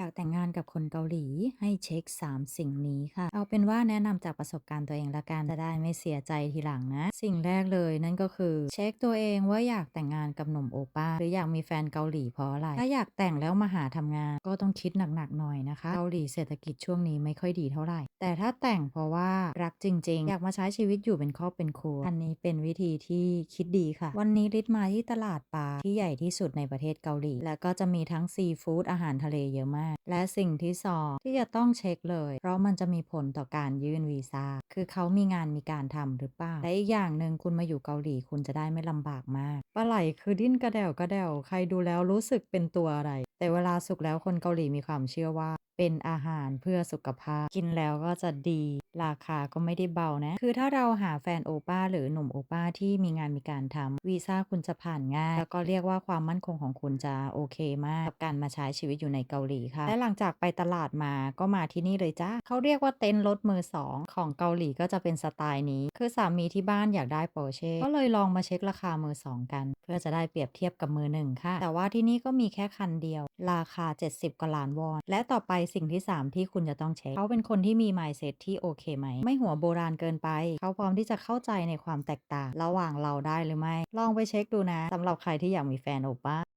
อยากแต่งงานกับคนเกาหลีให้เช็ค 3 สิ่งนี้ค่ะ เอาเป็นว่าแนะนำจากประสบการณ์ตัวเองละกันจะได้ไม่เสียใจทีหลังนะ สิ่งแรกเลยนั่นก็คือ เช็คตัวเองว่าอยากแต่งงานกับหนุ่มโอป้าหรืออยากมีแฟนเกาหลีเพราะอะไร ถ้าอยากแต่งแล้วมาหาทำงานก็ต้องคิดหนักๆหน่อยนะคะ เกาหลีเศรษฐกิจช่วงนี้ไม่ค่อยดีเท่าไหร่ แต่ถ้าแต่งเพราะว่ารักจริง ๆ อยากมาใช้ชีวิตอยู่เป็นครอบเป็นครัวอันนี้เป็นวิธีที่คิดดีค่ะ วันนี้ลิศมาที่ตลาดปลาที่ใหญ่ที่สุดในประเทศเกาหลี แล้วก็จะมีทั้งซีฟู้ดอาหารทะเลเยอะมากและสิ่งที่สองที่จะต้องเช็คเลย เพราะมันจะมีผลต่อการยื่นวีซ่าคือเขามีงานมีการทำหรือเปล่าและอีกอย่างหนึ่งคุณมาอยู่เกาหลีคุณจะได้ไม่ลำบากมากปลาไหลคือดิ้นกระเดวกระเดวใครดูแล้วรู้สึกเป็นตัวอะไร แต่เวลาสุกแล้วคนเกาหลีมีความเชื่อว่าเป็นอาหารเพื่อสุขภาพ กินแล้วก็จะดี ราคาก็ไม่ได้เบานะ คือถ้าเราหาแฟนโอป้าหรือหนุ่มโอป้าที่มีงานมีการทำวีซ่าคุณจะผ่านง่าย แล้วก็เรียกว่าความมั่นคงของคุณจะโอเคมากกับการมาใช้ชีวิตอยู่ในเกาหลีค่ะและหลังจากไปตลาดมาก็มาที่นี่เลยจ้าเขาเรียกว่าเต็นท์รถมือสองของเกาหลีก็จะเป็นสไตล์นี้ คือสามีที่บ้านอยากได้โปรเช่ก็เลยลองมาเช็คราคามือสองกัน เพื่อจะได้เปรียบเทียบกับมือหนึ่งค่ะ แต่ว่าที่นี่ก็มีแค่คันเดียว ราคา 70กว่าล้านวอน และต่อไปสิ่งที่ 3 ที่คุณจะต้องเช็คเขาเป็นคนที่มี mindset ที่โอเคไหม ไม่หัวโบราณเกินไป เขาพร้อมที่จะเข้าใจในความแตกต่าง ระหว่างเราได้หรือไม่ ลองไปเช็คดูนะสำหรับใครที่อยากมีแฟนโอป้า